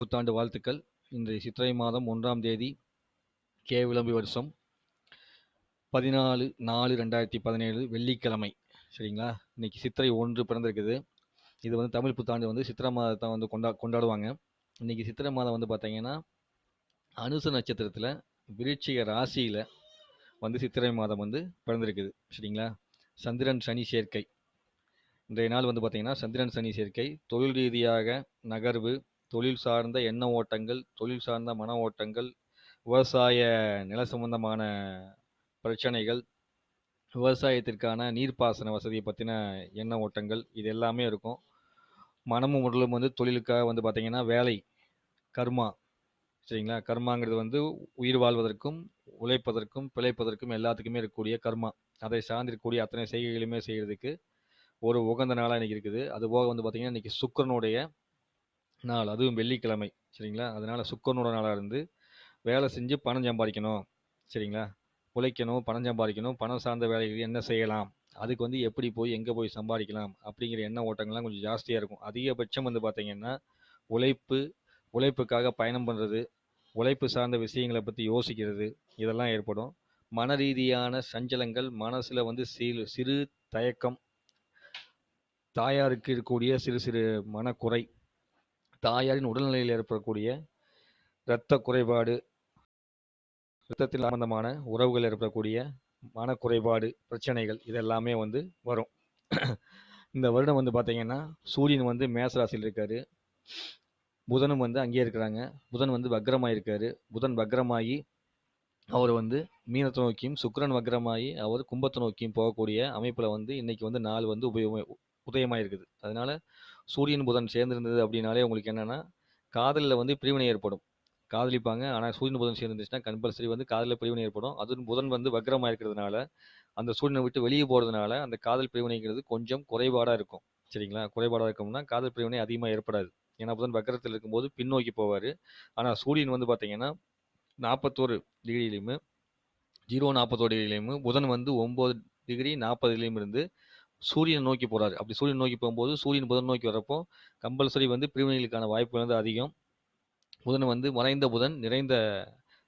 புத்தாண்டு வாழ்த்துக்கள். இன்றைய சித்திரை மாதம் ஒன்றாம் தேதி கே விளம்பி வருஷம். பதினாலு நாலு ரெண்டாயிரத்தி பதினேழு வெள்ளிக்கிழமை. சரிங்களா? இன்னைக்கு சித்திரை ஒன்று பிறந்திருக்குது. இது வந்து தமிழ் புத்தாண்டு வந்து சித்திரை மாதத்தை வந்து கொண்டா கொண்டாடுவாங்க. இன்னைக்கு சித்திரை மாதம் வந்து பார்த்தீங்கன்னா அனுச நட்சத்திரத்தில் விருட்சிக ராசியில் வந்து சித்திரை மாதம் வந்து பிறந்திருக்குது. சரிங்களா? சந்திரன் சனி சேர்க்கை. இன்றைய நாள் வந்து பார்த்தீங்கன்னா சந்திரன் சனி சேர்க்கை. தொழில் ரீதியாக நகர்வு தொழில் சார்ந்த எண்ண ஓட்டங்கள் தொழில் சார்ந்த மன ஓட்டங்கள் விவசாய நில சம்பந்தமான பிரச்சனைகள் விவசாயத்திற்கான நீர்ப்பாசன வசதியை பற்றின எண்ண ஓட்டங்கள் இது எல்லாமே இருக்கும். மனமும் உடலும் வந்து தொழிலுக்காக வந்து பார்த்திங்கன்னா வேலை கர்மா சரிங்களா? கர்மாங்கிறது வந்து உயிர் வாழ்வதற்கும் உழைப்பதற்கும் பிழைப்பதற்கும் எல்லாத்துக்குமே இருக்கக்கூடிய கர்மா. அதை சார்ந்திருக்கக்கூடிய அத்தனை செய்கைகளுமே செய்கிறதுக்கு ஒரு உகந்த நாளாக இன்றைக்கி இருக்குது. அதுபோக வந்து பார்த்திங்கன்னா இன்றைக்கி சுக்கரனுடைய நாள். அதுவும் வெள்ளிக்கிழமை. சரிங்களா? அதனால் சுக்கரனோட நாளாக இருந்து வேலை செஞ்சு பணம் சம்பாதிக்கணும். சரிங்களா? உழைக்கணும் பணம் சம்பாதிக்கணும். பணம் சார்ந்த வேலைகள் என்ன செய்யலாம்? அதுக்கு வந்து எப்படி போய் எங்கே போய் சம்பாதிக்கலாம்? அப்படிங்கிற எண்ண ஓட்டங்கள்லாம் கொஞ்சம் ஜாஸ்தியாக இருக்கும். அதிகபட்சம் வந்து பார்த்திங்கன்னா உழைப்பு உழைப்புக்காக பயணம் பண்ணுறது உழைப்பு சார்ந்த விஷயங்களை பற்றி யோசிக்கிறது இதெல்லாம் ஏற்படும். மன ரீதியான சஞ்சலங்கள் மனசில் வந்து சிறு சிறு தயக்கம் தாயாருக்கு இருக்கக்கூடிய சிறு சிறு மனக்குறை தாயாரின் உடல்நிலையில் ஏற்படக்கூடிய இரத்த குறைபாடு இரத்தத்தில் சம்பந்தமான உறவுகள் ஏற்படக்கூடிய மனக்குறைபாடு பிரச்சனைகள் இதெல்லாமே வந்து வரும். இந்த வருடம் வந்து பார்த்தீங்கன்னா சூரியன் வந்து மேசராசியில் இருக்கார். புதனும் வந்து அங்கேயே இருக்கிறாங்க. புதன் வந்து வக்ரமாக இருக்கார். புதன் வக்ரமாகி அவர் வந்து மீனத்தை நோக்கியும் சுக்கரன் வக்ரமாகி அவர் கும்பத்தை நோக்கியும் போகக்கூடிய அமைப்பில் வந்து இன்றைக்கி வந்து நாள் வந்து உபயோக உதயமாக இருக்குது அதனால் சூரியன் புதன் சேர்ந்துருந்தது அப்படின்னாலே உங்களுக்கு என்னென்னா காதலில் வந்து பிரிவினை ஏற்படும். காதலிப்பாங்க. ஆனால் சூரியன் புதன் சேர்ந்துருந்துச்சுன்னா கம்பல்சரி வந்து காதலில் பிரிவினை ஏற்படும். அதுவும் புதன் வந்து வக்ரமாக இருக்கிறதுனால அந்த சூரியனை விட்டு வெளியே போகிறதுனால அந்த காதல் பிரிவினைங்கிறது கொஞ்சம் குறைபாடாக இருக்கும். சரிங்களா? குறைபாடாக இருக்கும்னா காதல் பிரிவினை அதிகமாக ஏற்படாது. ஏன்னா புதன் வக்கரத்தில் இருக்கும்போது பின்னோக்கி போவார். ஆனால் சூரியன் வந்து பார்த்தீங்கன்னா நாற்பத்தோரு டிகிரியிலையுமே ஜீரோ நாற்பத்தோரு டிகிரிலையுமே புதன் வந்து ஒம்பது டிகிரி நாற்பதுலேயும் இருந்து சூரியன் நோக்கி போகிறாரு அப்படி சூரியன் நோக்கி போகும்போது சூரியன் புதன் நோக்கி வரப்போ கம்பல்சரி வந்து பிரிவினைகளுக்கான வாய்ப்புகள் வந்து அதிகம். புதன் வந்து மறைந்த புதன் நிறைந்த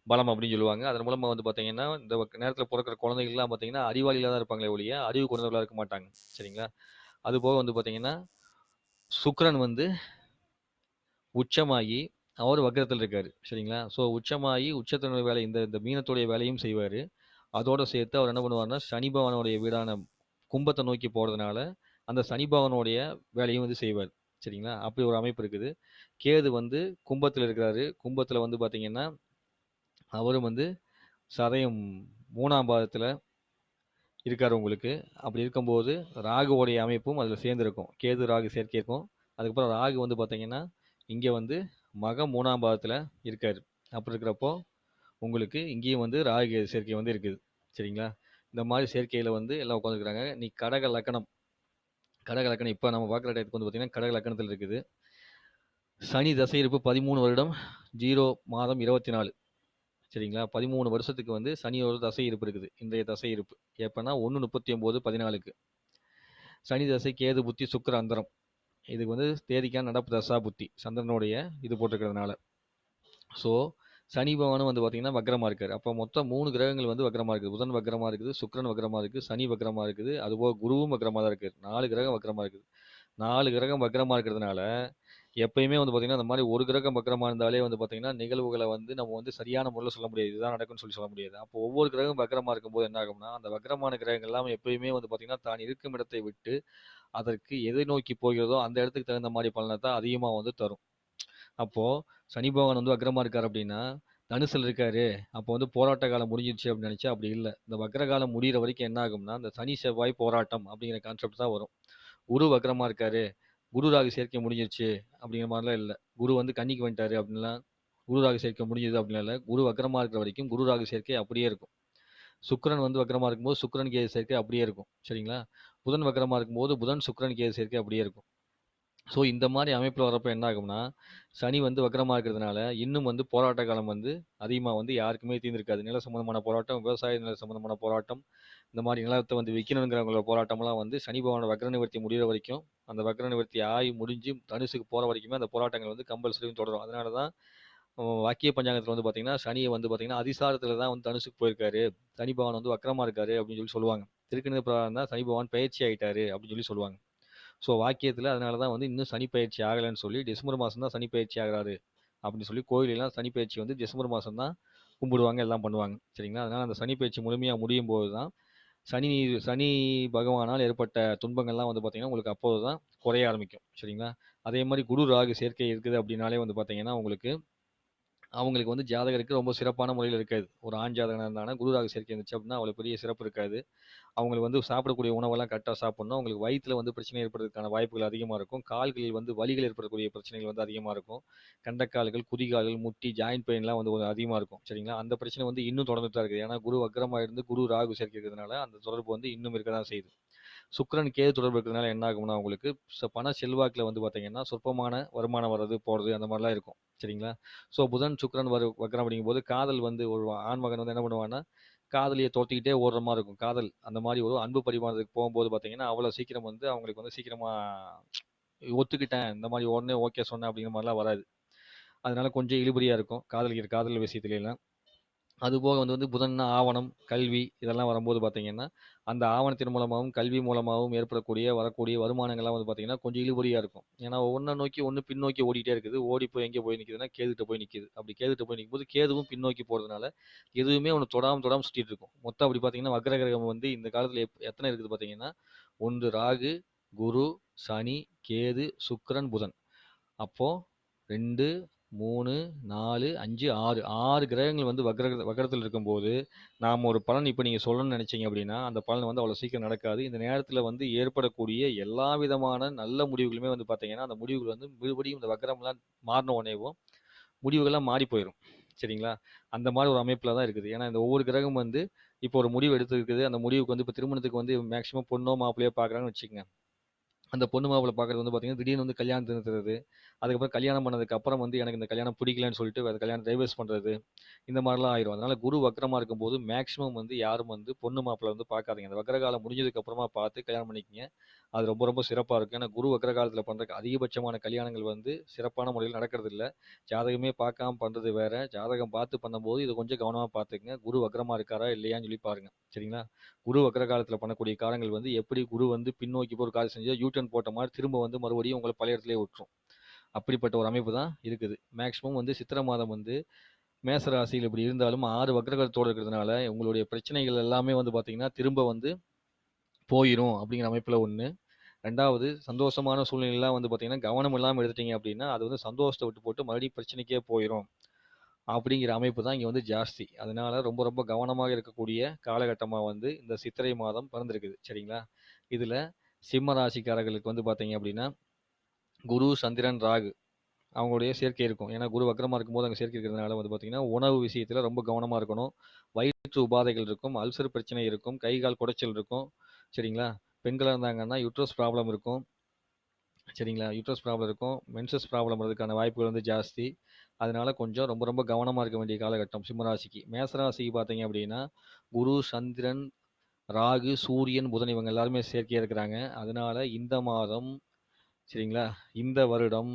பலம் அப்படின்னு சொல்லுவாங்க. அதன் மூலமாக வந்து பார்த்தீங்கன்னா இந்த நேரத்தில் பிறக்கிற குழந்தைகள்லாம் பார்த்தீங்கன்னா அறிவாளிகளாக தான் இருப்பாங்களே ஒழிய அறிவு குழந்தைகளாக இருக்க மாட்டாங்க. சரிங்களா? அதுபோக வந்து பார்த்தீங்கன்னா சுக்கரன் வந்து உச்சமாகி அவர் வக்கரத்தில் இருக்கார். சரிங்களா? ஸோ உச்சமாகி உச்சத்தினுடைய வேலை இந்த இந்த மீனத்துடைய வேலையும் செய்வார். அதோடு சேர்த்து அவர் என்ன பண்ணுவார்னா சனி பகவானுடைய வீடான கும்பத்தை நோக்கி போகிறதுனால அந்த சனி பகவானுடைய வேலையும் வந்து செய்வார். சரிங்களா? அப்படி ஒரு அமைப்பு இருக்குது. கேது வந்து கும்பத்தில் இருக்கிறாரு. கும்பத்தில் வந்து பார்த்திங்கன்னா அவரும் வந்து சதயம் மூணாம் பாதத்தில் இருக்கார் உங்களுக்கு. அப்படி இருக்கும்போது ராகுவோடைய அமைப்பும் அதில் சேர்ந்துருக்கும். கேது ராகு சேர்க்கை இருக்கும். அதுக்கப்புறம் ராகு வந்து பார்த்திங்கன்னா இங்கே வந்து மகம் மூணாம் பாதத்தில் இருக்கார். அப்படி இருக்கிறப்போ உங்களுக்கு இங்கேயும் வந்து ராகு சேர்க்கை வந்து இருக்குது. சரிங்களா? இந்த மாதிரி சேர்க்கையில் வந்து எல்லாம் உட்காந்துருக்குறாங்க நீ கடக லக்கணம். கடக லக்கணம். இப்போ நம்ம பார்க்குற டயத்துக்கு வந்து பார்த்திங்கன்னா கடக லக்கணத்தில் இருக்குது. சனி தசை இருப்பு பதிமூணு வருடம் ஜீரோ மாதம் இருபத்தி நாலு சரிங்களா? பதிமூணு வருஷத்துக்கு வந்து சனியோட தசை இருப்பு இருக்குது. இன்றைய தசை இருப்பு. எப்போனா ஒன்று முப்பத்தி ஒம்பது பதினாலுக்கு. சனி தசை கேது புத்தி சுக்கர அந்தரம். இதுக்கு வந்து தேதிக்கான நடப்பு தசா புத்தி. சந்திரனுடைய இது போட்டிருக்கிறதுனால. ஸோ சனி பகவானும் வந்து பார்த்தீங்கன்னா வக்ரமாக இருக்கார். அப்போ மொத்தம் மூணு கிரகங்கள் வந்து வக்ரமாக இருக்குது. புதன் வக்ரமாக இருக்குது சுக்கரன் வக்ரமாக இருக்குது சனி வக்ரமாக இருக்குது. அதுபோக குருவும் வக்ரமாக தான் இருக்குது நாலு கிரகம் வக்ரமாக இருக்குது. நாலு கிரகம் வக்ரமாக இருக்கிறதுனால எப்பயுமே வந்து பார்த்திங்கன்னா அந்த மாதிரி ஒரு கிரகம் வக்ரமாக இருந்தாலே வந்து பார்த்திங்கன்னா நிகழ்வுகளை வந்து நம்ம வந்து சரியான முறையில் சொல்ல முடியாது. இதுதான் நடக்கும்னு சொல்லி சொல்ல முடியாது. அப்போ ஒவ்வொரு கிரகம் வக்ரமாக இருக்கும்போது என்ன ஆகும்னா அந்த வக்ரமான கிரகங்கள் எல்லாம் எப்பயுமே வந்து பார்த்திங்கன்னா தான் இருக்கும் இடத்தை விட்டு அதற்கு எதை நோக்கி போகிறதோ அந்த இடத்துக்கு தகுந்த மாதிரி பலனை தான் அதிகமாக வந்து தரும். அப்போது சனி பகவான் வந்து வக்ரமாக இருக்கார் அப்படின்னா தனுசில் இருக்காரு. அப்போ வந்து போராட்ட காலம் முடிஞ்சிருச்சு அப்படின்னு நினச்சா அப்படி இல்லை. இந்த வக்ர காலம் முடிகிற வரைக்கும் என்ன ஆகும்னா இந்த சனி செவ்வாய் போராட்டம் அப்படிங்கிற கான்செப்ட் தான் வரும். குரு வக்ரமாக இருக்காரு. குரு ராகு சேர்க்கை முடிஞ்சிருச்சு அப்படிங்கிற மாதிரிலாம் இல்லை. குரு வந்து கன்னிக்கு வந்துட்டாரு அப்படின்லாம் குரு ராகு சேர்க்கை முடிஞ்சது அப்படின்னா இல்லை குரு வக்ரமாக இருக்கிற வரைக்கும் குரு ராகு சேர்க்கை அப்படியே இருக்கும். சுக்கரன் வந்து வக்ரமாக இருக்கும்போது சுக்கரன் கேது சேர்க்கை அப்படியே இருக்கும். சரிங்களா? புதன் வக்ரமாக இருக்கும்போது புதன் சுக்கரன் கேது சேர்க்கை அப்படியே இருக்கும். ஸோ இந்த மாதிரி அமைப்பில் வரப்போ என்ன ஆகும்னா, சனி வந்து வக்ரமா இருக்கிறதுனால, இன்னும் வந்து போராட்ட காலம் வந்து அதிகமா வந்து யாருக்குமே தீர்ந்திருக்காது. நில சம்மந்தமான போராட்டம், விவசாய நில சம்மந்தமான போராட்டம், இந்த மாதிரி நிலத்த வந்து விக்கணுங்கிறவங்களோட போராட்டம்லாம் வந்து சனி பகவானோட வக்ர நிவர்த்தி முடியிற வரைக்கும், அந்த வக்ர நிவர்த்தி ஆகி முடிஞ்சு தனுசுக்கு போற வரைக்குமே அந்த போராட்டங்கள் வந்து கம்பல்சரியும் தொடரும். அதனால தான் வாக்கிய பஞ்சாங்கத்தில வந்து பார்த்தீங்கன்னா, சனிய வந்து பார்த்தீங்கன்னா, அதிசாரத்தில தான் வந்து தனுசுக்கு போயிருக்காரு. சனி பகவான் வந்து வக்ரமா இருக்காரு அப்படின்னு சொல்லி சொல்லுவாங்க. திருக்கணித பிரகாரம் தான் சனி பகவான் பெயர்ச்சி ஆயிட்டாரு அப்படின்னு சொல்லி சொல்லுவாங்க. ஸோ வாக்கியத்தில் அதனால தான் வந்து இன்னும் சனி ஆகலைன்னு சொல்லி டிசம்பர் மாதம் தான் சனிப்பயிற்சி ஆகிறாரு ஆகுறாரு அப்படின்னு சொல்லி கோயிலெல்லாம் சனிப்பயிற்சி வந்து டிசம்பர் மாதம் தான் கும்பிடுவாங்க, எல்லாம் பண்ணுவாங்க. சரிங்களா? அதனால் அந்த சனிப்பயிற்சி முழுமையாக முடியும் போது தான் சனி சனி பகவானால் ஏற்பட்ட துன்பங்கள்லாம் வந்து பார்த்திங்கன்னா உங்களுக்கு அப்போது தான் குறைய ஆரம்பிக்கும். சரிங்களா? அதே மாதிரி குரு, ராகு சேர்க்கை இருக்குது அப்படின்னாலே வந்து பார்த்திங்கன்னா உங்களுக்கு அவங்களுக்கு வந்து ஜாதகருக்கு ரொம்ப சிறப்பான முறையில் இருக்காது. ஒரு ஆண் ஜாதகனா இருந்தாங்கன்னா, குரு, ராகு சேர்க்கை இருந்துச்சு அப்படின்னா, அவ்வளோ பெரிய சிறப்பு இருக்காது. அவங்களுக்கு வந்து சாப்பிடக்கூடிய உணவெல்லாம் கரெக்டாக சாப்பிடணும். அவங்களுக்கு வயிற்றில் வந்து பிரச்சனை ஏற்படுறதுக்கான வாய்ப்புகள் அதிகமாக இருக்கும். கால்களில் வந்து வலிகள் ஏற்படக்கூடிய பிரச்சனைகள் வந்து அதிகமாக இருக்கும். கண்டக்கால்கள், குதிகால்கள், முட்டி, ஜாயின்ட் பெயின்லாம் வந்து கொஞ்சம் இருக்கும். சரிங்களா? அந்த பிரச்சனை வந்து இன்னும் தொடர்ந்துட்டு தான் இருக்குது. ஏன்னா குரு வக்ரமா இருந்து குரு, ராகு சேர்க்கை இருக்கிறதுனால, அந்த தொடர்பு வந்து இன்னும் இருக்க தான் செய்யுது. சுக்கரன் கேது தொடர்பு இருக்கிறதுனால என்ன ஆகும்னா, உங்களுக்கு பண செல்வாக்கில் வந்து பார்த்தீங்கன்னா, சொற்பமான வருமானம் வர்றது, போகிறது அந்த மாதிரிலாம் இருக்கும். சரிங்களா? ஸோ புதன், சுக்கரன் வரு வக்ரம் அப்படிங்கும்போது, காதல் வந்து ஒரு ஆண் மகன் வந்து என்ன பண்ணுவான்னா, காதலியை தொரத்திக்கிட்டே ஓடுற மாதிரி இருக்கும். காதல் அந்த மாதிரி ஒரு அன்பு பரிமாறதுக்கு போகும்போது பார்த்தீங்கன்னா, அவ்வளோ சீக்கிரம் வந்து அவங்களுக்கு வந்து சீக்கிரமாக ஒத்துக்கிட்டேன். இந்த மாதிரி உடனே ஓகே சொன்னேன் அப்படிங்கிற மாதிரிலாம் வராது. அதனால கொஞ்சம் இழுபறியா இருக்கும். காதலிக்கிற காதல் விஷயத்துலாம் அதுபோக வந்து வந்து புதன்னா ஆவணம், கல்வி இதெல்லாம் வரும்போது பார்த்தீங்கன்னா, அந்த ஆவணத்தின் மூலமாகவும் கல்வி மூலமாகவும் ஏற்படக்கூடிய, வரக்கூடிய வருமானங்கள்லாம் வந்து பார்த்தீங்கன்னா, கொஞ்சம் இழுபறியாக இருக்கும். ஏன்னா ஒன்றை நோக்கி ஒன்று பின்னோக்கி ஓடிட்டே இருக்குது. ஓடி போய் எங்கே போய் நிற்கிதுன்னா கேதுகிட்ட போய் நிற்கிது அப்படி கேதுகிட்ட போய் நிக்கும்போது, கேதுவும் பின்னோக்கி போகிறதுனால எதுவுமே ஒன்று தொடாமல் தொடாமல் சுற்றிட்டு இருக்கும். மொத்தம் அப்படி பார்த்தீங்கன்னா, வக்ர கிரகம் வந்து இந்த காலத்தில் எப் எத்தன இருக்குது பார்த்தீங்கன்னா, ஒன்று ராகு, குரு, சனி, கேது, சுக்கரன் புதன். அப்போது ரெண்டு 3, 4, 5, 6 6 கிரகங்கள் வந்து வக்ர வக்ரத்தில இருக்கும்போது, நாம் ஒரு பலன் இப்போ நீங்கள் சொல்லணும்னு நினச்சிங்க அப்படின்னா, அந்த பலன் வந்து அவ்வளோ சீக்கிரம் நடக்காது. இந்த நேரத்தில் வந்து ஏற்படக்கூடிய எல்லா விதமான நல்ல முடிவுகளுமே வந்து பார்த்தீங்கன்னா, அந்த முடிவுகள் வந்து மறுபடியும் இந்த வக்ரம்லாம் மாறின உடனேவும், முடிவுகள்லாம் மாறி போயிடும் சரிங்களா? அந்த மாதிரி ஒரு அமைப்பில் தான் இருக்குது. ஏன்னா இந்த ஒவ்வொரு கிரகம் வந்து இப்போ ஒரு முடிவு எடுத்துருக்குது அந்த முடிவுக்கு வந்து இப்போ திருமணத்துக்கு வந்து மேக்ஸிமம் பொண்ணோ, மாப்பிள்ளையோ பார்க்குறாங்கன்னு வச்சுக்கோங்க அந்த பொண்ணு மாப்பிளை பார்க்குறது வந்து பார்த்தீங்கன்னா, திடீர்னு வந்து கல்யாணத்த நிறுத்துறது. அதுக்கப்புறம் கல்யாணம் பண்ணதுக்கு அப்புறம் வந்து எனக்கு இந்த கல்யாணம் பிடிக்கலன்னு சொல்லிட்டு வேறு கல்யாணம் டைவர்ஸ் பண்ணுறது இந்த மாதிரிலாம் ஆயிரும். அதனால குரு வக்கரமாக இருக்கும்போது மேக்ஸிமம் வந்து யாரும் வந்து பொண்ணு மாப்பிள்ளை வந்து பார்க்காதீங்க. அந்த வக்ர காலம் முடிஞ்சதுக்கு அப்புறமா பார்த்து கல்யாணம் பண்ணிக்கங்க. அது ரொம்ப ரொம்ப சிறப்பாக இருக்கும். ஏன்னா குரு வக்ர பண்ணுறக்கு அதிகபட்சமான கல்யாணங்கள் வந்து சிறப்பான முறையில நடக்கிறதில்ல. ஜாதகமே பார்க்காம பண்ணுறது வேற. ஜாதகம் பார்த்து பண்ணும்போது இது கொஞ்சம் கவனமாக பார்த்துக்குங்க குரு வக்கரமாக இருக்காரா? இல்லையான்னு சொல்லி பாருங்க. சரிங்களா? குரு வக்கர காலத்தில் பண்ணக்கூடிய காரங்கள் வந்து எப்படி குரு வந்து பின்னோக்கி போகிற ஒரு காரியம் செஞ்சால் யூடியூப் டர்ன் போட்ட மாதிரி திரும்ப வந்து மறுபடியும் உங்களை பழைய இடத்துலேயே விட்டுரும். அப்படிப்பட்ட ஒரு அமைப்பு தான் இருக்குது. மேக்ஸிமம் வந்து சித்திரை மாதம் வந்து மேசராசியில் இப்படி இருந்தாலும் ஆறு வக்ரகரத்தோடு இருக்கிறதுனால, உங்களுடைய பிரச்சனைகள் எல்லாமே வந்து பார்த்தீங்கன்னா, திரும்ப வந்து போயிடும் அப்படிங்கிற அமைப்பில் ஒன்று ரெண்டாவது சந்தோஷமான சூழ்நிலையெல்லாம் வந்து பார்த்தீங்கன்னா, கவனம் இல்லாமல் எடுத்துட்டீங்க அப்படின்னா, அது வந்து சந்தோஷத்தை விட்டு போட்டு மறுபடியும் பிரச்சனைக்கே போயிடும் அப்படிங்கிற அமைப்பு தான் இங்கே வந்து ஜாஸ்தி. அதனால ரொம்ப ரொம்ப கவனமாக இருக்கக்கூடிய காலகட்டமாக வந்து இந்த சித்திரை மாதம் பிறந்திருக்குது. சரிங்களா? இதில் சிம்ம ராசிக்காரர்களுக்கு வந்து பார்த்தீங்க அப்படின்னா, குரு, சந்திரன், ராகு அவங்களுடைய சேர்க்கை இருக்கும். ஏன்னா குரு வக்ரமா இருக்கும்போது அங்கே சேர்க்கை இருக்கிறதுனால வந்து பார்த்தீங்கன்னா, உணவு விஷயத்தில் ரொம்ப கவனமாக இருக்கணும். வயிற்று உபாதைகள் இருக்கும். அல்சர் பிரச்சனை இருக்கும். கை, கால் குடைச்சல் இருக்கும். சரிங்களா? பெண்களாக இருந்தாங்கன்னா யூட்ரஸ் ப்ராப்ளம் இருக்கும். சரிங்களா? யூட்ரஸ் ப்ராப்ளம் இருக்கும். மென்சஸ் ப்ராப்ளம் வரதுக்கான வாய்ப்புகள் வந்து ஜாஸ்தி. அதனால கொஞ்சம் ரொம்ப ரொம்ப கவனமாக இருக்க வேண்டிய காலகட்டம் சிம்மராசிக்கு மேசராசிக்கு பார்த்தீங்க அப்படின்னா, குரு, சந்திரன், ராகு, சூரியன், புதன் இவங்க எல்லாருமே சேர்க்கையா இருக்கிறாங்க. அதனால இந்த மாதம் சரிங்களா? இந்த வருடம்,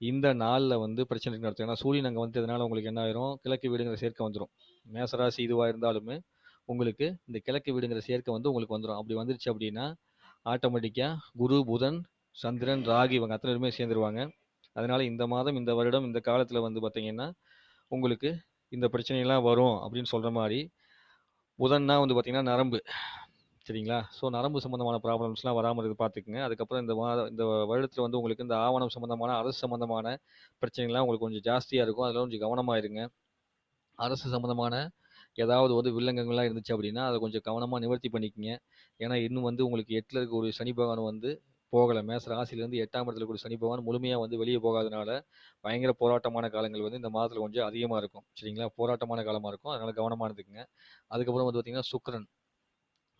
இந்த நாளில் வந்து பிரச்சனை நடத்தும். ஏன்னா சூரியன் வந்து வந்ததுனால உங்களுக்கு என்ன ஆயிரும், கிழக்கு வீடுங்கிற சேர்க்கை வந்துடும் மேசராசி இதுவாக இருந்தாலுமே, உங்களுக்கு இந்த கிழக்கு வீடுங்கிற சேர்க்கை வந்து உங்களுக்கு வந்துடும் அப்படி வந்துருச்சு அப்படின்னா, ஆட்டோமேட்டிக்காக குரு, புதன், சந்திரன், ராகு இவங்க அத்தனை பேருமே சேர்ந்துருவாங்க. அதனால இந்த மாதம், இந்த வருடம், இந்த காலத்தில் வந்து பார்த்தீங்கன்னா, உங்களுக்கு இந்த பிரச்சனையெல்லாம் வரும் அப்படின்னு சொல்கிற மாதிரி புதன்னா வந்து பார்த்திங்கன்னா நரம்பு. சரிங்களா? ஸோ நரம்பு சம்மந்தமான ப்ராப்ளம்ஸ்லாம் வராமல் இருக்குது பார்த்துக்குங்க அதுக்கப்புறம் இந்த மாத இந்த வருடத்தில் வந்து உங்களுக்கு இந்த ஆவணம் சம்மந்தமான, அரசு சம்மந்தமான பிரச்சனைகள்லாம் உங்களுக்கு கொஞ்சம் ஜாஸ்தியாக இருக்கும். அதில் கொஞ்சம் கவனமாக இருங்க. அரசு சம்மந்தமான ஏதாவது வந்து வில்லங்கங்கள்லாம் இருந்துச்சு அப்படின்னா, அதை கொஞ்சம் கவனமாக நிவர்த்தி பண்ணிக்கங்க. ஏன்னா இன்னும் வந்து உங்களுக்கு 8ல இருக்கக்கூடிய சனி பகவான் வந்து போகலை மேச ராசியிலேருந்து எட்டாம் இடத்துல கூட சனி பகவான் முழுமையாக வந்து வெளியே போகாதனால, பயங்கர போராட்டமான காலங்கள் வந்து இந்த மாதத்தில் கொஞ்சம் அதிகமாக இருக்கும். சரிங்களா? போராட்டமான காலமாக இருக்கும். அதனால கவனமாக இருந்துக்குங்க அதுக்கப்புறம் வந்து பார்த்தீங்கன்னா, சுக்ரன்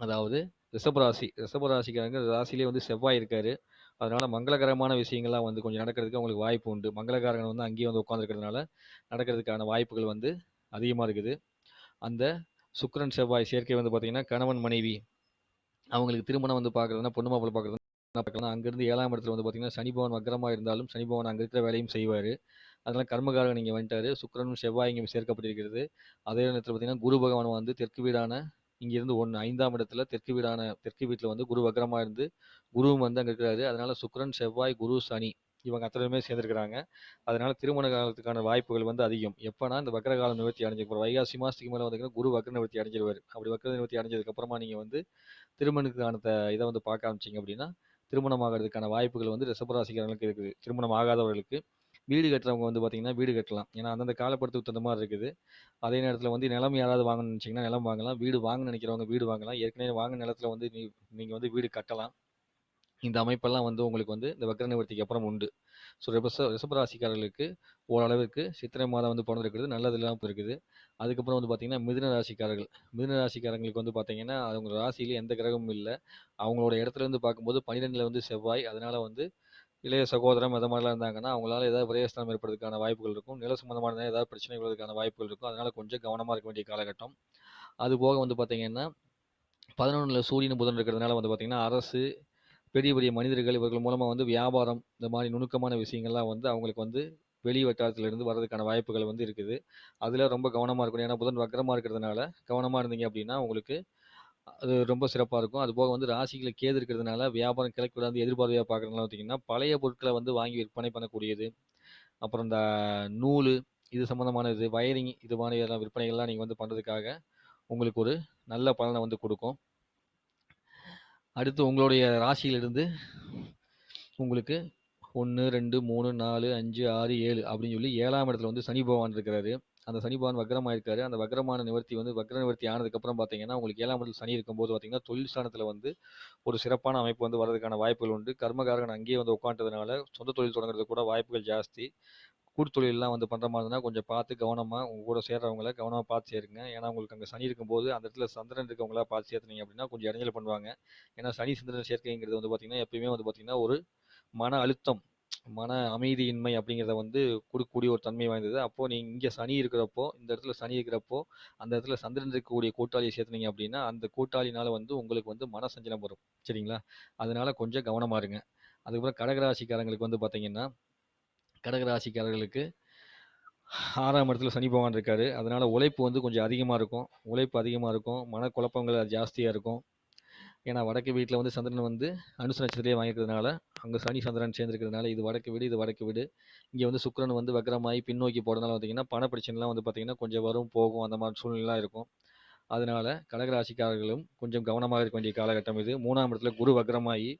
அதாவது ரிஷபராசி ராசி. ராசிலே வந்து செவ்வாய் இருக்காரு. அதனால மங்களகரமான விஷயங்கள்லாம் வந்து கொஞ்சம் நடக்கிறதுக்கு அவங்களுக்கு வாய்ப்பு உண்டு மங்களகாரகன் வந்து அங்கேயே வந்து உட்காந்துருக்கிறதுனால நடக்கிறதுக்கான வாய்ப்புகள் வந்து அதிகமாக இருக்குது அந்த சுக்கரன் செவ்வாய் சேர்க்கை வந்து பார்த்தீங்கன்னா கணவன் மனைவி அவங்களுக்கு திருமணம் வந்து பார்க்குறதுனா பொண்ணு மாப்பிள்ளை பார்க்குறது பார்க்கலாம்? அங்கேருந்து ஏழாம் இடத்துல வந்து பார்த்தீங்கன்னா சனி பவன் வக்கரமாக இருந்தாலும் சனி பகவான் அங்கே இருக்கிற வேலையும் செய்வார். அதனால் கர்மகாரகன் இங்கே வந்துட்டார். சுக்கரனும் செவ்வாய் இங்கே சேர்க்கப்பட்டிருக்கிறது. அதே நேரத்தில் பார்த்தீங்கன்னா குரு பகவான் வந்து தெற்கு வீடான இங்கேருந்து ஒன்று ஐந்தாம் இடத்துல தெற்கு வீடான தெற்கு வீட்டில் வந்து குரு வக்கரமாக இருந்து குருவும் வந்து அங்கே இருக்கிறாரு. அதனால் சுக்கரன் செவ்வாய் குரு சனி இவங்க அத்தனை பேருமே சேர்ந்துருக்கிறாங்க. அதனால திருமண காலத்துக்கான வாய்ப்புகள் வந்து அதிகம். எப்போனா இந்த வக்கரகால நிவர்த்தி அடைஞ்சிருப்பார் வைகாசி மாதத்துக்கு மேலே வந்து குரு வக்கர நிவர்த்தி அடைஞ்சிருவார். அப்படி வக்கர நிவர்த்தி அடைஞ்சதுக்கப்புறமா நீங்கள் வந்து திருமணத்துக்கான த- இதை வந்து பார்க்க ஆரம்பிச்சிங்க அப்படின்னா திருமணம் ஆகிறதுக்கான வாய்ப்புகள் வந்து ரிஷபராசிக்காரங்களுக்கு இருக்குது. திருமணம் ஆகாதவர்களுக்கு வீடு கட்டுறவங்க வந்து பார்த்தீங்கன்னா வீடு கட்டலாம். ஏன்னா அந்தந்த காலப்படத்துக்கு தகுந்த மாதிரி இருக்குது. அதே நேரத்தில் வந்து நிலம் யாராவது வாங்கணும்னு நினச்சிங்கன்னா நிலம் வாங்கலாம். வீடு வாங்க நினைக்கிறவங்க வீடு வாங்கலாம். ஏற்கனவே வாங்க நிலத்துல வந்து நீ நீங்கள் வந்து வீடு கட்டலாம். இந்த அமைப்பெல்லாம் வந்து உங்களுக்கு வந்து இந்த வக்ர நிவர்த்திக்கு அப்புறம் உண்டு. ஸோ ரிபச ரிஷபராசிக்காரர்களுக்கு ஓரளவிற்கு சித்திரை மாதம் வந்து பிறந்திருக்கிறது நல்லதெல்லாம் இருக்குது. அதுக்கப்புறம் வந்து பார்த்தீங்கன்னா மிதுன ராசிக்காரர்கள். மிதுன ராசிக்காரங்களுக்கு வந்து பார்த்தீங்கன்னா அவங்க ராசியில் எந்த கிரகமும் இல்லை. அவங்களோட இடத்துல இருந்து பார்க்கும்போது பன்னிரெண்டில் வந்து செவ்வாய். அதனால் வந்து இளைய சகோதரம் அது மாதிரிலாம் இருந்தாங்கன்னா அவங்களால ஏதாவது விரயஸ்தானம் ஏற்படுறதுக்கான வாய்ப்புகள் இருக்கும். நில சம்பந்தமான ஏதாவது பிரச்சனை வருவதற்கான வாய்ப்புகள் இருக்கும். அதனால் கொஞ்சம் கவனமாக இருக்க வேண்டிய காலகட்டம். அது போக வந்து பார்த்தீங்கன்னா பதினொன்றில் சூரியன் புதன் இருக்கிறதுனால வந்து பார்த்திங்கன்னா அரசு பெரிய பெரிய மனிதர்கள் இவர்கள் மூலமாக வந்து வியாபாரம் இந்த மாதிரி நுணுக்கமான விஷயங்கள்லாம் வந்து அவங்களுக்கு வந்து வெளி வட்டாரத்திலிருந்து வர்றதுக்கான வாய்ப்புகள் வந்து இருக்குது. அதில் ரொம்ப கவனமாக இருக்கணும். ஏன்னா புதன் வக்கரமாக இருக்கிறதுனால கவனமாக இருந்தீங்க அப்படின்னா உங்களுக்கு அது ரொம்ப சிறப்பாக இருக்கும். அது போக வந்து ராசிகளை கேது இருக்கிறதுனால வியாபாரம் கிழக்கு எதிர்பார்வையாக பார்க்குறதுனால பார்த்தீங்கன்னா பழைய பொருட்களை வந்து வாங்கி விற்பனை பண்ணக்கூடியது. அப்புறம் இந்த நூல் இது சம்மந்தமான இது வயரிங் இது மாதிரி எல்லாம் விற்பனைகள்லாம் நீங்கள் வந்து பண்ணுறதுக்காக உங்களுக்கு ஒரு நல்ல பலனை வந்து கொடுக்கும். அடுத்து உங்களுடைய ராசியிலிருந்து உங்களுக்கு ஒன்று ரெண்டு மூணு நாலு அஞ்சு ஆறு ஏழு அப்படின்னு சொல்லி ஏழாம் இடத்துல வந்து சனி பகவான் இருக்கிறாரு. அந்த சனி பகவான் வக்ரமாக இருக்காரு அந்த வக்ரமான நிவர்த்தி வந்து வக்ர நிவர்த்தி ஆனதுக்கப்புறம் பார்த்தீங்கன்னா உங்களுக்கு ஏழாம் இடத்துல சனி இருக்கும்போது பார்த்தீங்கன்னா தொழில் ஸ்தானத்தில் வந்து ஒரு சிறப்பான அமைப்பு வந்து வர்றதுக்கான வாய்ப்புகள் உண்டு. கர்மகாரகன் அங்கேயே வந்து உட்காந்துறதுனால சொந்த தொழில் தொடங்குறதுக்கு கூட வாய்ப்புகள் ஜாஸ்தி. கூட்டுத்தொழிலெலாம் வந்து பண்ணுற மாதிரி இருந்தால் கொஞ்சம் பார்த்து கவனமாக உங்கள் கூட சேர்றவங்கள கவனமாக பார்த்து சேருங்க. ஏன்னா உங்களுக்கு அங்கே சனி இருக்கும்போது அந்த இடத்துல சந்திரன் இருக்கவங்களா பார்த்து சேர்த்துனீங்க அப்படின்னா கொஞ்சம் இடைஞ்சல் பண்ணுவாங்க. ஏன்னா சனி சந்திரன் சேர்க்கைங்கிறது வந்து பார்த்திங்கன்னா எப்பயுமே வந்து பார்த்திங்கன்னா ஒரு மன அழுத்தம் மன அமைதியின்மை அப்படிங்கிறத வந்து கொடுக்கக்கூடிய ஒரு தன்மை வாய்ந்தது. அப்போது நீங்கள் இங்கே சனி இருக்கிறப்போ இந்த இடத்துல சனி இருக்கிறப்போ அந்த இடத்துல சந்திரன் இருக்கக்கூடிய கூட்டாளியை சேர்த்துனீங்க அப்படின்னா அந்த கூட்டாளினால் வந்து உங்களுக்கு வந்து மன சஞ்சலம் வரும். சரிங்களா? அதனால் கொஞ்சம் கவனமாக இருங்க. அதுக்கப்புறம் கடகராசிக்காரங்களுக்கு வந்து பார்த்தீங்கன்னா கடகராசிக்காரர்களுக்கு ஆறாம் இடத்துல சனி பகவான் இருக்காரு. அதனால உழைப்பு வந்து கொஞ்சம் அதிகமாக இருக்கும். உழைப்பு அதிகமாக இருக்கும். மனக்குழப்பங்கள் ஜாஸ்தியாக இருக்கும். ஏன்னா வடக்கு வீட்டில் வந்து சந்திரன் வந்து அனுசு நட்சத்திரத்தையே வாங்கியிருக்கிறதுனால அங்கே சனி சந்திரன் சேர்ந்துருக்கிறதுனால இது வடக்கு வீடு இது வடக்கு வீடு. இங்கே வந்து சுக்கரன் வந்து வக்கரமாகி பின்னோக்கி போகிறதுனால பார்த்தீங்கன்னா பண பிரச்சனைலாம் வந்து பார்த்தீங்கன்னா கொஞ்சம் வரும் போகும் அந்த மாதிரி சூழ்நிலைலாம் இருக்கும். அதனால கடகராசிக்காரர்களும் கொஞ்சம் கவனமாக இருக்க வேண்டிய காலகட்டம் இது. மூணாம் இடத்துல குரு வக்ரமாகி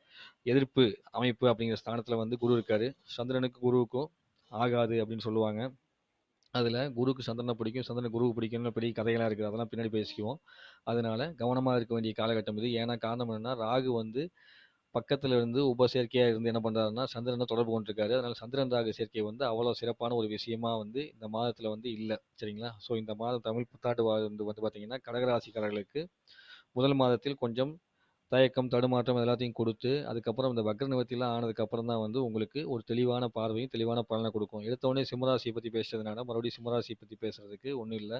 எதிர்ப்பு அமைப்பு அப்படிங்கிற ஸ்தானத்தில் வந்து குரு இருக்காரு. சந்திரனுக்கு குருவுக்கும் ஆகாது அப்படின்னு சொல்லுவாங்க. அதில் குருக்கு சந்திரனை பிடிக்கும் சந்திரன் குருவுக்கு பிடிக்கும்னு பெரிய கதைகளாக இருக்குது. அதெல்லாம் பின்னாடி பேசிக்குவோம். அதனால கவனமாக இருக்க வேண்டிய காலகட்டம் இது. ஏன்னா காரணம் என்னன்னா ராகு வந்து பக்கத்தில் இருந்து உப இருந்து என்ன பண்ணுறாருன்னா சந்திரனை தொடர்பு கொண்டிருக்காரு. அதனால் சந்திரன் ராக சேர்க்கை வந்து அவ்வளோ சிறப்பான ஒரு விஷயமா வந்து இந்த மாதத்தில் வந்து இல்லை. சரிங்களா? ஸோ இந்த மாதம் தமிழ் புத்தாண்டு வந்து வந்து பார்த்தீங்கன்னா கடகராசிக்காரர்களுக்கு முதல் மாதத்தில் கொஞ்சம் தயக்கம் தடுமாற்றம் எல்லாத்தையும் கொடுத்து அதுக்கப்புறம் இந்த வக்ர நிவர்த்திலாம் ஆனதுக்கப்புறம் தான் வந்து உங்களுக்கு ஒரு தெளிவான பார்வையும் தெளிவான பலனை கொடுக்கும். எடுத்தோடனே சிம்மராசியை பற்றி பேசுறதுனால மறுபடியும் சிம்மராசியை பற்றி பேசுறதுக்கு ஒன்றும் இல்லை.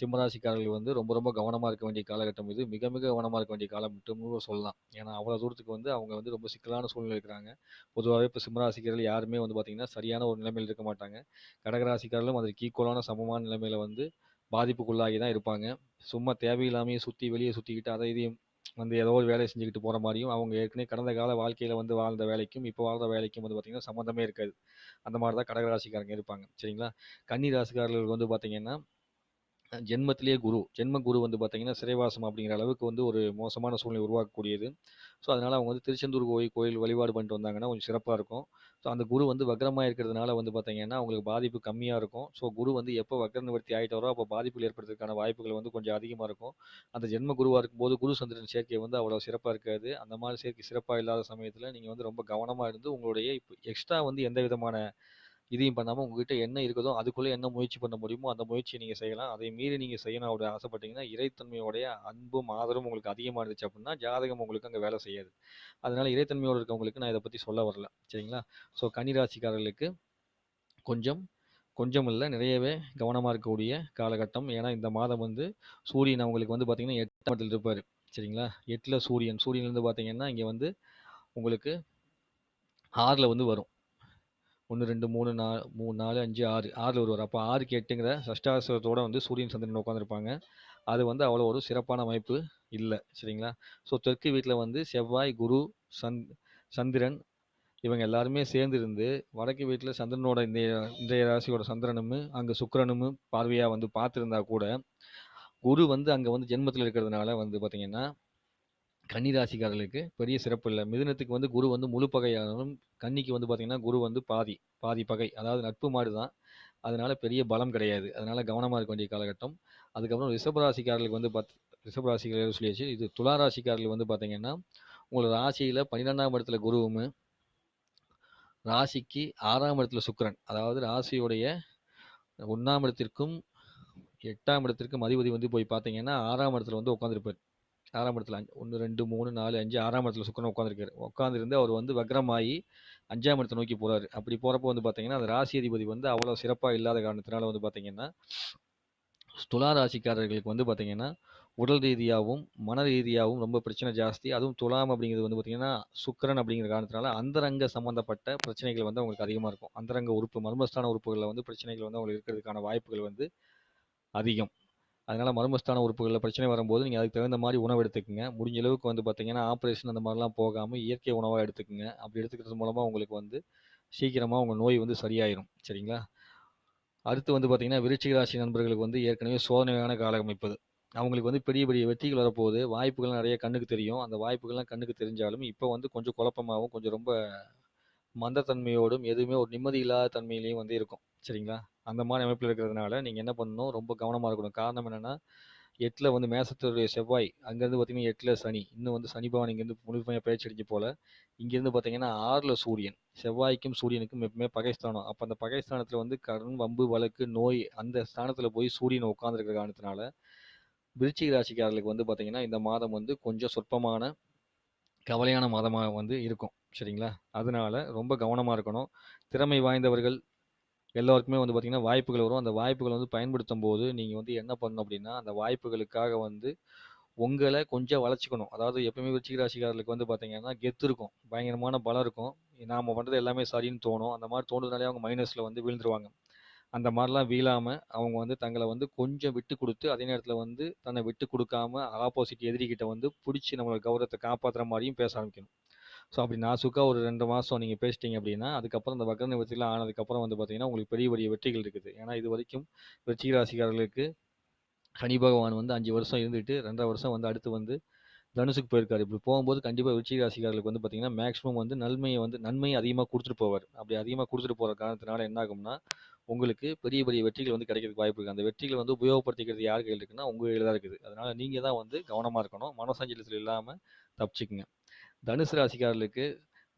சிம்மராசிக்காரர்கள் வந்து ரொம்ப ரொம்ப கவனமாக இருக்க வேண்டிய காலகட்டம் இது. மிக மிக கவனமாக இருக்க வேண்டிய காலம் மட்டும்னு சொல்லலாம். ஏன்னா அவ்வளோ தூரத்துக்கு வந்து அவங்க வந்து ரொம்ப சிக்கலான சூழ்நிலை இருக்கிறாங்க. பொதுவாகவே இப்போ சிம்மராசிக்காரர்கள் யாருமே வந்து பார்த்திங்கன்னா சரியான ஒரு நிலைமையில் இருக்க மாட்டாங்க. கடகராசிக்காரர்களும் அதற்கு ஈக்குவலான சமமான நிலைமையில் வந்து பாதிப்புக்குள்ளாகி தான் இருப்பாங்க. சும்மா தேவையில்லாமையே சுற்றி வெளியே சுற்றிக்கிட்டு அதை இதையும் வந்து ஏதோ ஒரு வேலையை செஞ்சுக்கிட்டு போகிற மாதிரியும் அவங்க ஏற்கனவே கடந்த கால வாழ்க்கையில் வந்து வாழ்ந்த வேலைக்கும் இப்போ வாழ்ந்த வேலைக்கும் வந்து பார்த்திங்கன்னா சம்மந்தமே இருக்காது. அந்த மாதிரி தான் கடகராசிக்காரங்க இருப்பாங்க. சரிங்களா? கன்னி ராசிக்காரர்களுக்கு வந்து பார்த்திங்கன்னா ஜென்மத்திலேயே குரு. ஜென்ம குரு வந்து பார்த்தீங்கன்னா சிறைவாசம் அப்படிங்கிற அளவுக்கு வந்து ஒரு மோசமான சூழ்நிலை உருவாக்கக்கூடியது. ஸோ அதனால் அவங்க வந்து திருச்செந்தூர் கோயில் கோயில் வழிபாடு பண்ணிட்டு வந்தாங்கன்னா கொஞ்சம் சிறப்பாக இருக்கும். ஸோ அந்த குரு வந்து வக்ரமாக இருக்கிறதுனால வந்து பார்த்தீங்கன்னா அவங்களுக்கு பாதிப்பு கம்மியாக இருக்கும். ஸோ குரு வந்து எப்போ வக்ர நிவர்த்தி ஆகிட்டாரோ அப்போ பாதிப்புகள் ஏற்படுறதுக்கான வாய்ப்புகள் வந்து கொஞ்சம் அதிகமாக இருக்கும். அந்த ஜென்ம குருவாக இருக்கும்போது குரு சந்திரன் சேர்க்கை வந்து அவ்வளோ சிறப்பாக இருக்காது. அந்த மாதிரி சேர்க்கை சிறப்பாக இல்லாத சமயத்தில் நீங்கள் வந்து ரொம்ப கவனமாக இருந்து உங்களுடைய இப்போ எக்ஸ்ட்ரா வந்து எந்த விதமான இதையும் பண்ணாமல் உங்ககிட்ட என்ன இருக்குதோ அதுக்குள்ளே என்ன முயற்சி பண்ண முடியுமோ அந்த முயற்சியை நீங்கள் செய்யலாம். அதை மீறி நீங்கள் செய்யணும் அப்படி ஆசைப்பட்டீங்கன்னா இறைத்தன்மையோடைய அன்பும் ஆதரவும் உங்களுக்கு அதிகமாக இருந்துச்சு அப்படின்னா ஜாதகம் உங்களுக்கு அங்கே வேலை செய்யாது. அதனால் இறைத்தன்மையோடு இருக்கவங்களுக்கு நான் இதை பற்றி சொல்ல வரல. சரிங்களா? ஸோ கன்னிராசிக்காரர்களுக்கு கொஞ்சம் கொஞ்சம் இல்லை நிறையவே கவனமாக இருக்கக்கூடிய காலகட்டம். ஏன்னா இந்த மாதம் வந்து சூரியன் அவங்களுக்கு வந்து பார்த்திங்கன்னா எட்டாம் இடத்துல இருப்பார். சரிங்களா? எட்டில் சூரியன். சூரியன்லேருந்து பார்த்தீங்கன்னா இங்கே வந்து உங்களுக்கு ஆறில் வந்து வரும். ஒன்று ரெண்டு மூணு நா மூணு நாலு அஞ்சு ஆறு. ஆறில் வருவார். அப்போ ஆறுக்கு எட்டுங்கிற சஷ்டாசத்தோடு வந்து சூரியன் சந்திரன் உட்காந்துருப்பாங்க அது வந்து அவ்வளோ ஒரு சிறப்பான அமைப்பு இல்லை. சரிங்களா? ஸோ தெற்கு வீட்டில் வந்து செவ்வாய் குரு சந்த் சந்திரன் இவங்க எல்லாருமே சேர்ந்து இருந்து வடக்கு வீட்டில் சந்திரனோட இந்த இன்றைய ராசியோட சந்திரனும் அங்கே சுக்கிரனும் பார்வையாக வந்து பார்த்துருந்தா கூட குரு வந்து அங்கே வந்து ஜென்மத்தில் இருக்கிறதுனால வந்து பார்த்திங்கன்னா கன்னிராசிக்காரர்களுக்கு பெரிய சிறப்பு இல்லை. மிதுனத்துக்கு வந்து குரு வந்து முழு பகையானாலும் கன்னிக்கு வந்து பார்த்திங்கன்னா குரு வந்து பாதி பாதி பகை. அதாவது நட்பு மாடு தான் அதனால பெரிய பலம் கிடையாது. அதனால கவனமாக இருக்க வேண்டிய காலகட்டம். அதுக்கப்புறம் ரிஷபராசிக்காரர்களுக்கு வந்து பார்த்து ரிஷபராசிக்காரர்கள் சொல்லியாச்சு? இது துலா ராசிக்காரர்கள் வந்து பார்த்தீங்கன்னா உங்களோட ராசியில் பன்னிரெண்டாம் இடத்துல குருவும் ராசிக்கு ஆறாம் இடத்துல சுக்கிரன். அதாவது ராசியுடைய ஒன்றாம் இடத்திற்கும் எட்டாம் இடத்திற்கும் அதிபதி வந்து போய் பார்த்தீங்கன்னா ஆறாம் இடத்துல வந்து உட்காந்துருப்பார் ஆறாம் இடத்துல ஒன்று ரெண்டு மூணு நாலு அஞ்சு ஆறாம் இடத்துல சுக்கரன் உட்காந்துருக்காரு உட்காந்துருந்து அவர் வந்து வக்ரமாகி அஞ்சாம் இடத்தை நோக்கி போகிறாரு அப்படி போகிறப்போ வந்து பார்த்தீங்கன்னா அந்த ராசி அதிபதி வந்து அவ்வளோ சிறப்பாக இல்லாத காரணத்தினால வந்து பார்த்தீங்கன்னா துலா ராசிக்காரர்களுக்கு வந்து பார்த்தீங்கன்னா உடல் ரீதியாகவும் மன ரீதியாகவும் ரொம்ப பிரச்சனை ஜாஸ்தி. அதுவும் துலாம் அப்படிங்கிறது வந்து பார்த்தீங்கன்னா சுக்கரன் அப்படிங்கிற காரணத்தினால அந்தரங்க சம்மந்தப்பட்ட பிரச்சனைகள் வந்து அவங்களுக்கு அதிகமாக இருக்கும். அந்தரங்க உறுப்பு மர்மஸ்தான உறுப்புகளில் வந்து பிரச்சனைகள் வந்து அவங்களுக்கு இருக்கிறதுக்கான வாய்ப்புகள் வந்து அதிகம். அதனால் மர்மஸ்தான உறுப்புகளில் பிரச்சனை வரும்போது நீங்கள் அதுக்கு தகுந்த மாதிரி உணவு எடுத்துக்கோங்க. முடிஞ்ச அளவுக்கு வந்து பார்த்தீங்கன்னா ஆப்ரேஷன் அந்த மாதிரிலாம் போகாமல் இயற்கை உணவாக எடுத்துக்கோங்க. அப்படி எடுத்துக்கிறது மூலமாக உங்களுக்கு வந்து சீக்கிரமாக உங்கள் நோய் வந்து சரியாயிரும். சரிங்களா? அடுத்து வந்து பார்த்தீங்கன்னா விருச்சிக ராசி நண்பர்களுக்கு வந்து ஏற்கனவே சோதனையான காலம் அமைப்பது அவங்களுக்கு வந்து பெரிய பெரிய வெற்றிகள் வரப்போகுது. வாய்ப்புகள் நிறைய கண்ணுக்கு தெரியும். அந்த வாய்ப்புகள்லாம் கண்ணுக்கு தெரிஞ்சாலும் இப்போ வந்து கொஞ்சம் குழப்பமாகவும் கொஞ்சம் ரொம்ப மந்தத்தன்மையோடும் எதுவுமே ஒரு நிம்மதி இல்லாத தன்மையிலையும் வந்து இருக்கும். சரிங்களா? அந்த மாதிரி அமைப்பில் இருக்கிறதுனால நீங்கள் என்ன பண்ணணும்? ரொம்ப கவனமாக இருக்கணும். காரணம் என்னென்னா எட்டில் வந்து மேசத்துடைய செவ்வாய் அங்கேருந்து பார்த்தீங்கன்னா எட்டில் சனி. இன்னும் வந்து சனி பவன் இங்கேருந்து முழுமையாக பயிற்சி அடிஞ்சு போல். இங்கேருந்து பார்த்தீங்கன்னா ஆறில் சூரியன். செவ்வாய்க்கும் சூரியனுக்கும் எப்பவுமே பகைஸ்தானம் அப்போ அந்த பகைஸ்தானத்தில் வந்து கடன் வம்பு வழக்கு நோய் அந்த ஸ்தானத்தில் போய் சூரியன் உட்காந்துருக்கிற காரணத்தினால விருச்சிக ராசிக்காரர்களுக்கு வந்து பார்த்தீங்கன்னா இந்த மாதம் வந்து கொஞ்சம் சொற்பமான கவலையான மாதமாக வந்து இருக்கும். சரிங்களா? அதனால ரொம்ப கவனமாக இருக்கணும். திறமை வாய்ந்தவர்கள் எல்லோருக்குமே வந்து பார்த்திங்கன்னா வாய்ப்புகள் வரும். அந்த வாய்ப்புகளை வந்து பயன்படுத்தும் போது நீங்கள் வந்து என்ன பண்ணணும் அப்படின்னா அந்த வாய்ப்புகளுக்காக வந்து உங்களை கொஞ்சம் வளர்ச்சிக்கணும். அதாவது எப்பவுமே விருச்சிக ராசிக்காரர்களுக்கு வந்து பார்த்தீங்கன்னா கெத்து இருக்கும். பயங்கரமான பலம் இருக்கும். நாம் பண்ணுறது எல்லாமே சரின்னு தோணும். அந்த மாதிரி தோணுறதுனாலே அவங்க மைனஸில் வந்து விழுந்துருவாங்க. அந்த மாதிரிலாம் வீழாமல் அவங்க வந்து தங்களை வந்து கொஞ்சம் விட்டு கொடுத்து அதே நேரத்தில் வந்து தன்னை விட்டு கொடுக்காம ஆப்போசிட் எதிரிகிட்ட வந்து பிடிச்சி நம்மளோட கௌரவத்தை காப்பாற்றுற மாதிரியும் பேச ஆரம்பிக்கணும். ஸோ அப்படி நாசுக்காக ஒரு ரெண்டு மாதம் நீங்கள் பேசிட்டீங்க அப்படின்னா அதுக்கப்புறம் இந்த வக்ர நிவர்த்திலாம் ஆனதுக்கப்புறம் வந்து பார்த்தீங்கன்னா உங்களுக்கு பெரிய பெரிய வெற்றிகள் இருக்குது. ஏன்னா இது வரைக்கும் வெற்றி ராசிக்காரர்களுக்கு சனி பகவான் வந்து அஞ்சு வருஷம் இருந்துட்டு ரெண்டரை வருஷம் வந்து அடுத்து வந்து தனுசுக்கு போயிருக்காரு. இப்படி போகும்போது கண்டிப்பாக விருச்சிக ராசிக்காரர்களுக்கு வந்து பார்த்தீங்கன்னா மேக்ஸிமம் வந்து நன்மையை வந்து நன்மையை அதிகமாக கொடுத்துட்டு போவார். அப்படி அதிகமாக கொடுத்துட்டு போகிற காரணத்தினால என்ன ஆகும்னா உங்களுக்கு பெரிய பெரிய வெற்றிகள் வந்து கிடைக்கிறதுக்கு வாய்ப்பு இருக்குது அந்த வெற்றிகள் வந்து உபயோகப்படுத்திக்கிறது யார் கையில் இருக்குன்னா உங்கள் கையில் தான் இருக்குது. அதனால் நீங்கள் தான் வந்து கவனமாக இருக்கணும். மனசஞ்சலத்தில் இல்லாமல் தப்பிச்சுக்குங்க. தனுசு ராசிக்காரர்களுக்கு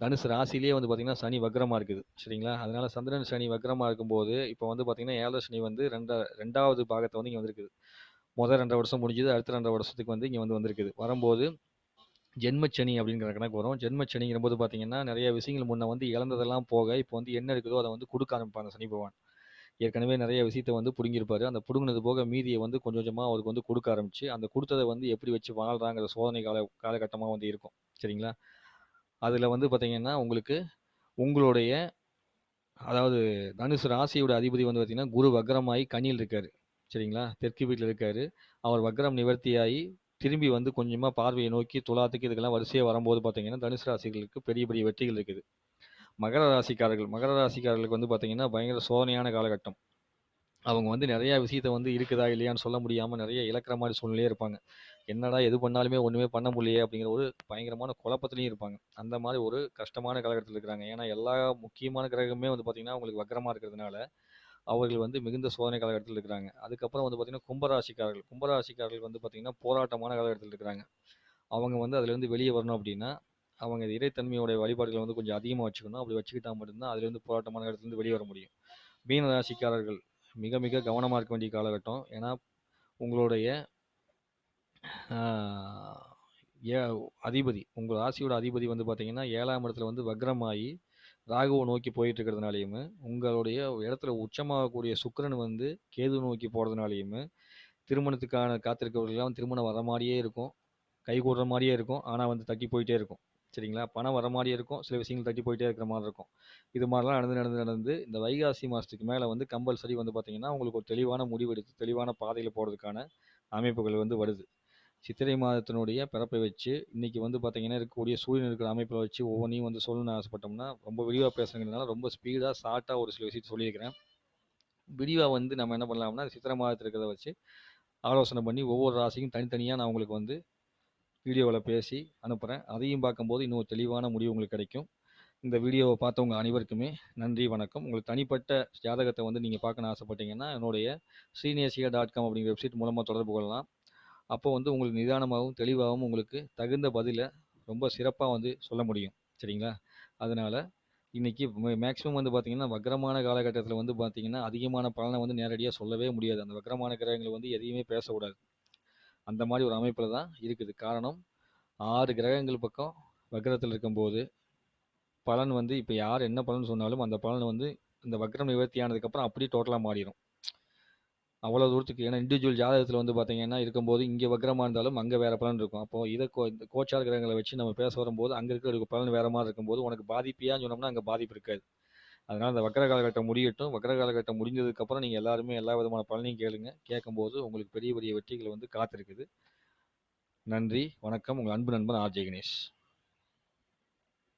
தனுசு ராசிலேயே வந்து பார்த்திங்கன்னா சனி வக்ரமாக இருக்குது. சரிங்களா? அதனால் சந்திரன் சனி வக்ரமாக இருக்கும்போது இப்போ வந்து பார்த்திங்கன்னா ஏழரை சனி வந்து ரெண்டா ரெண்டாவது பாகத்தை வந்து இங்கே வந்திருக்குது. முதல் ரெண்டரை வருஷம் முடிஞ்சது அடுத்த ரெண்டரை வருஷத்துக்கு வந்து இங்கே வந்து வந்திருக்குது. வரும்போது ஜென்மச்சனி அப்படிங்கிற கணக்கு வரும். ஜென்மச்சனிங்கிற போது பார்த்தீங்கன்னா நிறைய விஷயங்கள் முன்னே வந்து இழந்ததெல்லாம் போக இப்போ வந்து என்ன இருக்குதோ அதை வந்து கொடுக்க ஆரம்பிப்பாங்க சனி பகவான். ஏற்கனவே நிறைய விஷயத்த வந்து பிடுங்கியிருப்பாரு. அந்த பிடுங்கினது போக மீதியை வந்து கொஞ்சம் கொஞ்சமாக அவருக்கு வந்து கொடுக்க ஆரம்பிச்சு அந்த கொடுத்ததை வந்து எப்படி வச்சு வாழ்கிறாங்கிற சோதனை கால காலகட்டமாக வந்து இருக்கும். சரிங்களா? அதில் வந்து பார்த்தீங்கன்னா உங்களுக்கு உங்களுடைய அதாவது தனுசு ராசியோட அதிபதி வந்து பார்த்தீங்கன்னா குரு வக்ரமாயி கனியில் இருக்கார். சரிங்களா? தெற்கு வீட்டில் இருக்கார். அவர் வக்ரம் நிவர்த்தியாகி திரும்பி வந்து கொஞ்சமாக பார்வையை நோக்கி துலாத்துக்கு இதுக்கெல்லாம் வரிசையாக வரும்போது பார்த்தீங்கன்னா தனுசு ராசிகளுக்கு பெரிய பெரிய வெற்றிகள் இருக்குது. மகர ராசிக்காரர்கள் மகர ராசிக்காரர்களுக்கு வந்து பார்த்தீங்கன்னா பயங்கர சோதனையான காலகட்டம். அவங்க வந்து நிறையா விஷயத்த வந்து இருக்குதா இல்லையான்னு சொல்ல முடியாமல் நிறைய இழக்கிற மாதிரி சூழ்நிலையே இருப்பாங்க. என்னடா எது பண்ணாலுமே ஒன்றுமே பண்ண முடியலையே அப்படிங்கிற ஒரு பயங்கரமான குழப்பத்துலையும் இருப்பாங்க. அந்த மாதிரி ஒரு கஷ்டமான காலகட்டத்தில் இருக்கிறாங்க. ஏன்னா எல்லா முக்கியமான கிரகமே வந்து பார்த்திங்கன்னா அவங்களுக்கு வக்கரமாக இருக்கிறதுனால அவர்கள் வந்து மிகுந்த சோதனை காலகட்டத்தில் இருக்கிறாங்க. அதுக்கப்புறம் வந்து பார்த்திங்கன்னா கும்பராசிக்காரர்கள் கும்பராசிக்காரர்கள் வந்து பார்த்திங்கன்னா போராட்டமான காலகட்டத்தில் இருக்கிறாங்க. அவங்க வந்து அதுலேருந்து வெளியே வரணும் அப்படின்னா அவங்க இறைத்தன்மையோட வழிபாடுகளை வந்து கொஞ்சம் அதிகமாக வச்சுக்கணும். அப்படி வச்சுக்கிட்டா மட்டும்தான் அதுலேருந்து போராட்டமான இடத்துலேருந்து வெளியே வர முடியும். மீன ராசிக்காரர்கள் மிக மிக கவனமாக இருக்க வேண்டிய காலகட்டம். ஏன்னா உங்களுடைய ஏ அதிபதி உங்கள் ராசியோட அதிபதி வந்து பார்த்தீங்கன்னா ஏழாம் இடத்துல வந்து வக்ரமாகி ராகுவை நோக்கி போயிட்டு இருக்கிறதுனாலையுமே உங்களுடைய இடத்துல உச்சமாகக்கூடிய சுக்கரன் வந்து கேது நோக்கி போகிறதுனாலையுமே திருமணத்துக்கான காத்திருக்கிறவர்கள்லாம் திருமணம் வர மாதிரியே இருக்கும். கை கூடுற மாதிரியே இருக்கும். ஆனால் வந்து தட்டி போயிட்டே இருக்கும். சரிங்களா? பணம் வர மாதிரியே இருக்கும். சில விஷயங்கள் தட்டி போயிட்டே இருக்கிற மாதிரி இருக்கும். இது மாதிரிலாம் நடந்து நடந்து நடந்து இந்த வைகாசி மாதத்துக்கு மேலே வந்து கம்பல்சரி வந்து பார்த்தீங்கன்னா உங்களுக்கு ஒரு தெளிவான முடிவு எடுத்து தெளிவான பாதையில் போகிறதுக்கான அமைப்புகள் வந்து வருது. சித்திரை மாதத்தினுடைய பிறப்பை வச்சு இன்னைக்கு வந்து பார்த்தீங்கன்னா இருக்கக்கூடிய சூரியன் இருக்கிற அமைப்பை வச்சு ஒவ்வொன்றையும் வந்து சொல்லணும்னு ஆசைப்பட்டோம்னா ரொம்ப விரிவாக பேசுறதுனால ரொம்ப ஸ்பீடாக ஷார்ட்டாக ஒரு சில விஷயத்தை சொல்லியிருக்கிறேன். விரிவாக வந்து நம்ம என்ன பண்ணலாம்னா சித்திரை மாதத்தில் இருக்கிறத வச்சு ஆலோசனை பண்ணி ஒவ்வொரு ராசிக்கும் தனித்தனியாக நான் உங்களுக்கு வந்து வீடியோவில் பேசி அனுப்புகிறேன் அதையும் பார்க்கும்போது இன்னும் ஒரு தெளிவான முடிவு உங்களுக்கு கிடைக்கும். இந்த வீடியோவை பார்த்தவங்க அனைவருக்குமே நன்றி வணக்கம். உங்களுக்கு தனிப்பட்ட ஜாதகத்தை வந்து நீங்கள் பார்க்கணும் ஆசைப்பட்டீங்கன்னா என்னுடைய ஸ்ரீநேசியா டாட் காம் அப்படிங்கிற வெப்சைட் மூலமாக தொடர்பு கொள்ளலாம். அப்போ வந்து உங்களுக்கு நிதானமாகவும் தெளிவாகவும் உங்களுக்கு தகுந்த பதிலை ரொம்ப சிறப்பாக வந்து சொல்ல முடியும். சரிங்களா? அதனால் இன்னைக்கு மேக்ஸிமம் வந்து பார்த்திங்கன்னா வக்ரமான காலகட்டத்தில் வந்து பார்த்திங்கன்னா அதிகமான பலனை வந்து நேரடியாக சொல்லவே முடியாது. அந்த வக்ரமான கிரகங்கள் வந்து எதையுமே பேசக்கூடாது. அந்த மாதிரி ஒரு அமைப்பில் தான் இருக்குது. காரணம் ஆறு கிரகங்கள் பக்கம் வக்ரத்தில் இருக்கும்போது பலன் வந்து இப்போ யார் என்ன பலன் சொன்னாலும் அந்த பலன் வந்து இந்த வக்ரம் நிவர்த்தி ஆனதுக்கப்புறம் அப்படியே டோட்டலாக மாறிடும் அவ்வளோ தூரத்துக்கு ஏன்னா இண்டிவிஜுவல் ஜாதகத்தில் வந்து பார்த்தீங்கன்னா இருக்கும்போது இங்கே வக்ரமாக இருந்தாலும் அங்கே வேறு பலன் இருக்கும். அப்போ இதை கோ இந்த கோச்சார் கிரகங்களை வச்சு நம்ம பேச வரும்போது அங்கே இருக்கிற பலன் வேறு மாதிரி இருக்கும்போது உனக்கு பாதிப்பியான்னு சொன்னோம்னா அங்கே பாதிப்பு இருக்காது. அதனால் அந்த வக்கர காலகட்டம் முடியட்டும். வக்கர காலகட்டம் முடிஞ்சதுக்கப்புறம் நீங்கள் எல்லாருமே எல்லா விதமான பலனையும் கேளுங்க. கேட்கும்போது உங்களுக்கு பெரிய பெரிய வெற்றிகள் வந்து காத்திருக்குது. நன்றி வணக்கம். உங்கள் அன்பு நண்பன் ஆர்ஜே கணேஷ்